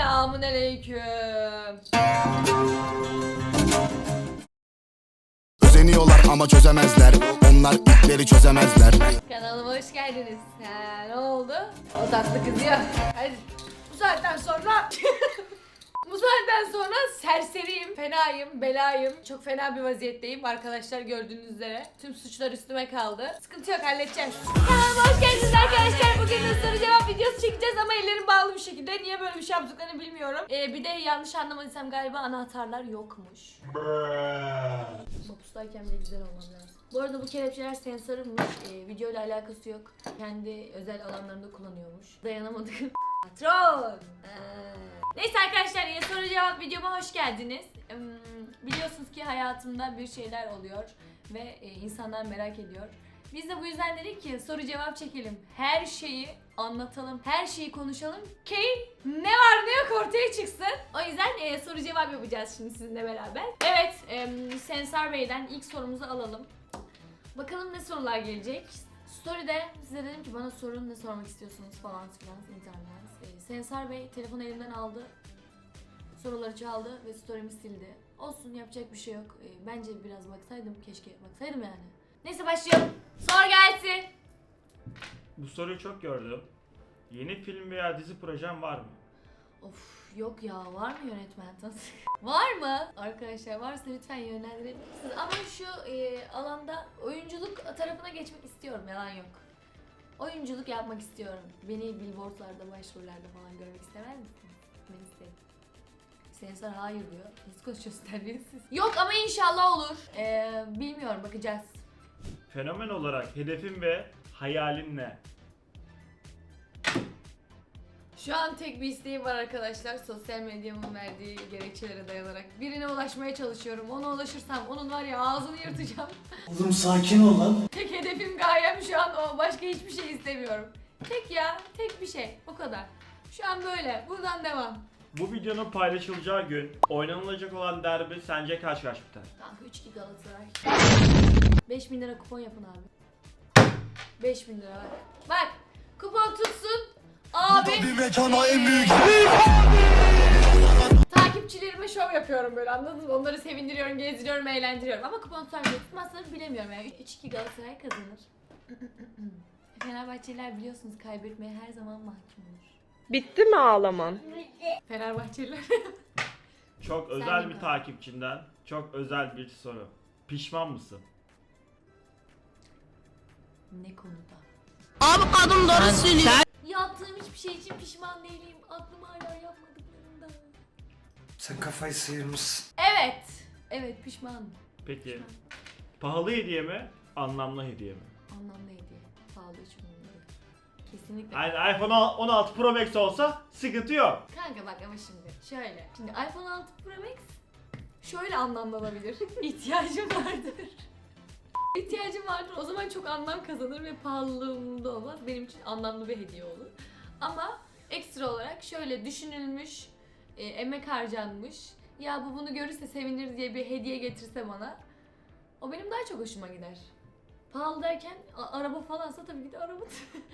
Selamun aleyküm. Özeniyorlar ama çözemezler Onlar ipleri çözemezler Kanalıma hoş geldiniz. Ha, ne oldu? O tatlı kızıyor. Hadi bu saatten sonra Bu saatten sonra serseriyim, fenayım, belayım. Çok fena bir vaziyetteyim arkadaşlar gördüğünüz üzere. Tüm suçlar üstüme kaldı. Sıkıntı yok halledeceğiz. Kanalıma hoş geldiniz arkadaşlar. Bugün de soru cevap videosu çekeceğiz ama ellerim bağlı bir şekilde. Niye böyle bir şey yaptıklarını bilmiyorum. Ee, bir de yanlış anlamadıysam galiba anahtarlar yokmuş. Mapustayken bile güzel olmam lazım. Bu arada bu kelepçeler sensörümüş. Ee, video ile alakası yok. Kendi özel alanlarında kullanıyormuş. Dayanamadık. Patron. Ee. Neyse arkadaşlar yine soru cevap videoma hoş geldiniz. Biliyorsunuz ki hayatımda bir şeyler oluyor ve e, insanlar merak ediyor. Biz de bu yüzden dedik ki soru cevap çekelim. Her şeyi anlatalım. Her şeyi konuşalım ki ne var ne yok ortaya çıksın. O yüzden e, soru cevap yapacağız şimdi sizinle beraber. Evet, e, Sensar Bey'den ilk sorumuzu alalım. Bakalım ne sorular gelecek. Story'de size dedim ki bana sorun ne sormak istiyorsunuz falan filan internet. E, Sensar Bey telefonu elimden aldı. Soruları çaldı ve story'mi sildi. Olsun yapacak bir şey yok. E, bence biraz baksaydım keşke baksaydım yani. Neyse başlayalım. Sor gelsin. Bu soruyu çok gördüm. Yeni film veya dizi projen var mı? Of yok ya var mı yönetmen tanısı? var mı? Arkadaşlar varsa lütfen yönlendirebilirsiniz. Ama şu e, alanda oyunculuk tarafına geçmek istiyorum yalan yok. Oyunculuk yapmak istiyorum. Beni billboardlarda, başrollerde falan görmek istemez misiniz? Ben isterim. Sensör hayır diyor. Nasıl konuşuyorsun terbiyesiz? Yok ama inşallah olur. Ee, bilmiyorum bakacağız. Fenomen olarak hedefin ve hayalin ne? Şu an tek bir isteğim var arkadaşlar. Sosyal medyamın verdiği gerekçelere dayanarak. Birine ulaşmaya çalışıyorum. Ona ulaşırsam onun var ya ağzını yırtacağım. Oğlum sakin ol lan. Tek hedefim gayem şu an o. Başka hiçbir şey istemiyorum. Tek ya, tek bir şey. O kadar. Şu an böyle. Buradan devam. Bu videonun paylaşılacağı gün oynanılacak olan derbi sence kaç kaç biter? Kanka 3-2 Galatasaray. 5000 lira kupon yapın abi. 5000 lira bak. Bak kupon tutsun. Abi Bir mekana en büyük takipçilerime şov yapıyorum böyle anladınız mı? Onları sevindiriyorum, gezdiriyorum, eğlendiriyorum. Ama kupon tutar mı tutmazsa bilemiyorum yani. 3-2 Galatasaray kazanır. Fenerbahçeliler biliyorsunuz kaybetmeye her zaman mahkum olur. Bitti mi ağlaman? Fenerbahçeliler. Çok Sen özel bir mi? takipçinden çok özel bir soru. Pişman mısın? ne konuda? Abi kadın doğru söylüyor. Şey için pişman değilim. Aklım hala yapmadıklarımda. Sen kafayı sıyırmışsın. Evet. Evet pişmanım. Peki pahalı hediye mi, anlamlı hediye mi? Anlamlı hediye. Pahalı hiç umurumda değil. Kesinlikle. Yani iPhone 16 Pro Max olsa sıkıntı yok. Kanka bak ama şimdi şöyle. Şimdi iPhone 6 Pro Max şöyle anlamlanabilir. İhtiyacım vardır. İhtiyacım vardır. O zaman çok anlam kazanır ve pahalılığında olmaz. Benim için anlamlı bir hediye olur. Ama ekstra olarak şöyle düşünülmüş, e, emek harcanmış. Ya bu bunu görürse sevinir diye bir hediye getirse bana. O benim daha çok hoşuma gider. Pahalı derken a- araba falansa tabii ki de araba.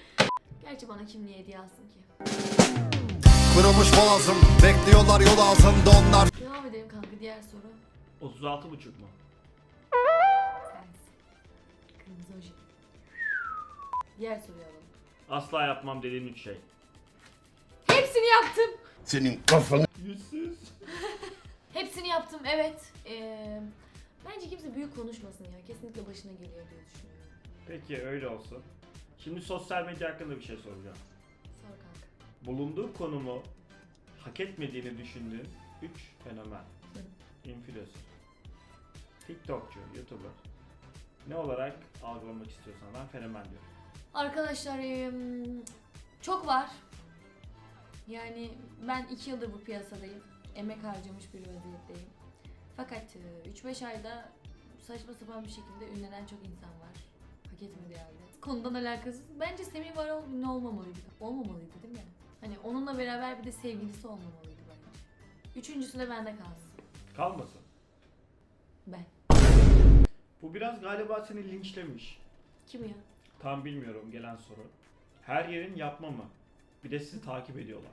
Gerçi bana kim niye hediye alsın ki? Kırılmış boğazım Bekliyorlar yol ağzında onlar Devam edelim kanka diğer soru. 36,5 mu? Sensin. Kırmızı oje. Diğer soruyu alalım. Asla yapmam dediğin 3 şey. Hepsini yaptım. Senin kafanı Yüzsüz. Hepsini yaptım evet. Ee, bence kimse büyük konuşmasın ya. Kesinlikle başına geliyor diye düşünüyorum. Peki öyle olsun. Şimdi sosyal medya hakkında bir şey soracağım. Sor kanka. Bulunduğu konumu hak etmediğini düşündüğün 3 fenomen. Influencer. TikTokçu, YouTuber. Ne olarak algılamak istiyorsan ben fenomen diyorum. Arkadaşlar em, çok var. Yani ben iki yıldır bu piyasadayım. Emek harcamış bir vaziyetteyim. Fakat e, 3-5 ayda saçma sapan bir şekilde ünlenen çok insan var. Hak etmediği halde. Konudan alakasız. Bence Semih Varol ünlü olmamalıydı. Olmamalıydı değil mi? Hani onunla beraber bir de sevgilisi olmamalıydı bence. Üçüncüsü de bende kalsın. Kalmasın. Ben. Bu biraz galiba seni linçlemiş. Kim ya? Tam bilmiyorum gelen soru. Her yerin yapma mı? Bir de sizi takip ediyorlar.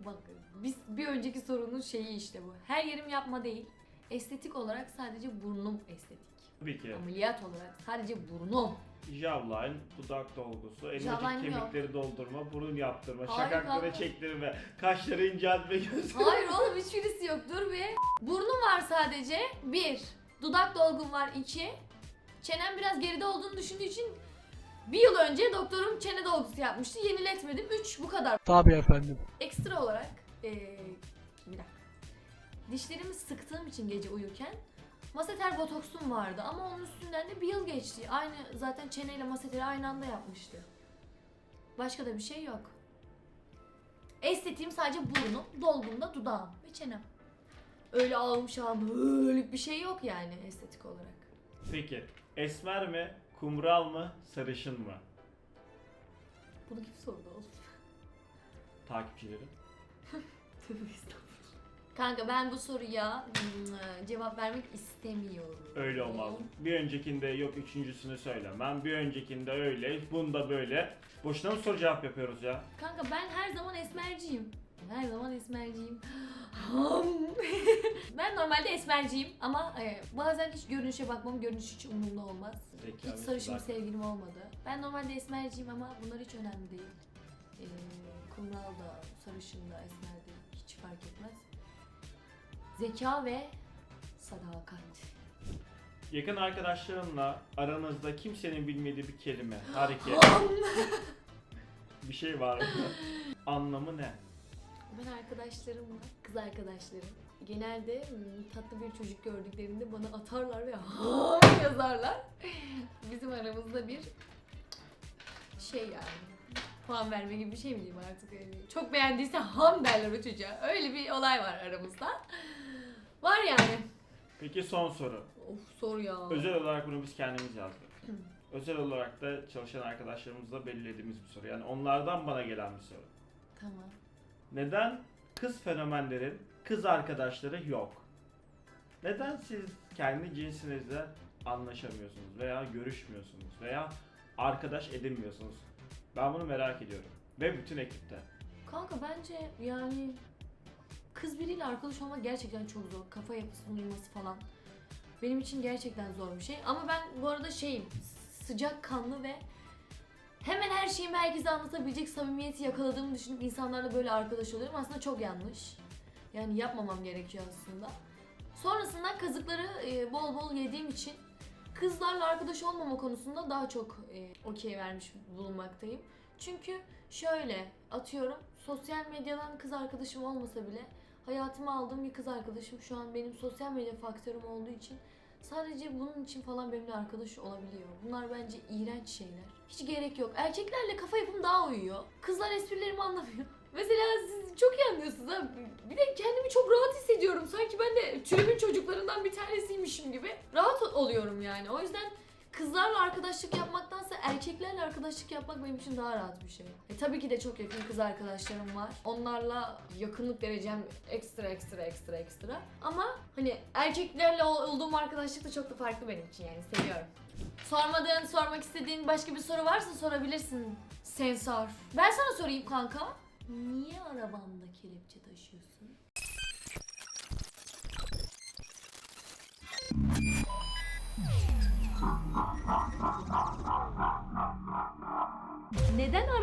Bak biz bir önceki sorunun şeyi işte bu. Her yerim yapma değil. Estetik olarak sadece burnum estetik. Tabii ki. Ameliyat olarak sadece burnum. Jawline, dudak dolgusu, elmacık Jawline yok. kemikleri doldurma, burun yaptırma, Hayır şakakları çektirme, kaşları inceltme, göz. Hayır oğlum hiçbirisi yok. Dur bir. Burnum var sadece. Bir. Dudak dolgum var. iki. Çenem biraz geride olduğunu düşündüğü için bir yıl önce doktorum çene dolgusu yapmıştı. Yeniletmedim. Üç. Bu kadar. Tabii efendim. Ekstra olarak eee bir dakika. Dişlerimi sıktığım için gece uyurken maseter botoksum vardı ama onun üstünden de bir yıl geçti. Aynı zaten çeneyle maseteri aynı anda yapmıştı. Başka da bir şey yok. Estetiğim sadece burnum, dolgumda dudağım ve çenem. Öyle ağım şahım öyle bir şey yok yani estetik olarak. Peki, esmer mi, kumral mı, sarışın mı? Bunu kim sordu oğlum? Takipçilerim. Tövbe estağfurullah. Kanka ben bu soruya hmm, cevap vermek istemiyorum. Öyle olmaz. Bir öncekinde yok üçüncüsünü söylemem, bir öncekinde öyle, bunda böyle. Boşuna mı soru cevap yapıyoruz ya? Kanka ben her zaman esmerciyim. Her zaman esmerciyim. Ben normalde esmerciyim ama e, bazen hiç görünüşe bakmam. Görünüş hiç umurumda olmaz. Zeka Hiç sarışın sevgilim olmadı. Ben normalde esmerciyim ama bunlar hiç önemli değil. E, kumral da, sarışın da, esmer de hiç fark etmez. Zeka ve sadakat. Yakın arkadaşlarınla aranızda kimsenin bilmediği bir kelime, hareket, bir şey var mı? Anlamı ne? Ben arkadaşlarımla, kız arkadaşlarım genelde hmm, tatlı bir çocuk gördüklerinde bana atarlar ve ham yazarlar. Bizim aramızda bir şey yani puan verme gibi bir şey mi diyeyim artık öyle. Çok beğendiyse ham derler o çocuğa. Öyle bir olay var aramızda. Var yani. Peki son soru. Of sor ya. Özel olarak bunu biz kendimiz yazdık. Özel olarak da çalışan arkadaşlarımızla belirlediğimiz bir soru. Yani onlardan bana gelen bir soru. Tamam. Neden kız fenomenlerin kız arkadaşları yok? Neden siz kendi cinsinizle anlaşamıyorsunuz veya görüşmüyorsunuz veya arkadaş edinmiyorsunuz? Ben bunu merak ediyorum. Ve bütün ekipte. Kanka bence yani kız biriyle arkadaş olmak gerçekten çok zor. Kafa yapısının uyması falan. Benim için gerçekten zor bir şey. Ama ben bu arada şeyim sıcak kanlı ve hemen her şeyimi herkese anlatabilecek samimiyeti yakaladığımı düşünüp insanlarla böyle arkadaş oluyorum. Aslında çok yanlış. Yani yapmamam gerekiyor aslında. Sonrasında kazıkları e, bol bol yediğim için kızlarla arkadaş olmama konusunda daha çok e, okey vermiş bulunmaktayım. Çünkü şöyle atıyorum sosyal medyadan kız arkadaşım olmasa bile hayatıma aldığım bir kız arkadaşım şu an benim sosyal medya faktörüm olduğu için sadece bunun için falan benimle arkadaş olabiliyor. Bunlar bence iğrenç şeyler. Hiç gerek yok. Erkeklerle kafa yapım daha uyuyor. Kızlar esprilerimi anlamıyor. Mesela siz çok iyi anlıyorsunuz ha. Bir de kendimi çok rahat hissediyorum. Sanki ben de türümün çocuklarından bir tanesiymişim gibi. Rahat oluyorum yani. O yüzden kızlarla arkadaşlık yapmaktansa erkeklerle arkadaşlık yapmak benim için daha rahat bir şey. E tabii ki de çok yakın kız arkadaşlarım var. Onlarla yakınlık derecem ekstra ekstra ekstra ekstra. Ama hani erkeklerle ol- olduğum arkadaşlık da çok da farklı benim için yani seviyorum. Sormadığın, sormak istediğin başka bir soru varsa sorabilirsin Sensör. Ben sana sorayım kanka. Niye arabanda kelepçe taşıyorsun?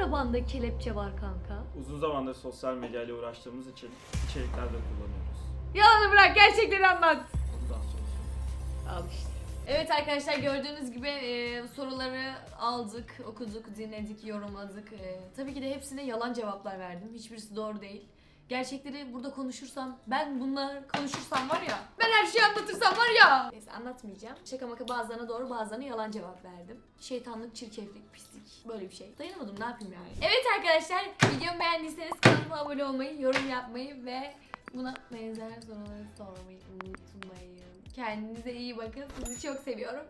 Arabanda kelepçe var kanka? Uzun zamandır sosyal medyayla uğraştığımız için içeriklerde kullanıyoruz. Yalanı bırak gerçekleri anlat. Ondan sonra. Al işte. Evet arkadaşlar gördüğünüz gibi e, soruları aldık, okuduk, dinledik, yorumladık. E, tabii ki de hepsine yalan cevaplar verdim. Hiçbirisi doğru değil. Gerçekleri burada konuşursam, ben bunlar konuşursam var ya, ben her şeyi anlatırsam var ya. Neyse anlatmayacağım. Şaka maka bazılarına doğru bazılarına yalan cevap verdim. Şeytanlık, çirkeflik, pislik böyle bir şey. Dayanamadım ne yapayım yani. Evet arkadaşlar videomu beğendiyseniz kanalıma abone olmayı, yorum yapmayı ve buna benzer soruları sormayı unutmayın. Kendinize iyi bakın. Sizi çok seviyorum.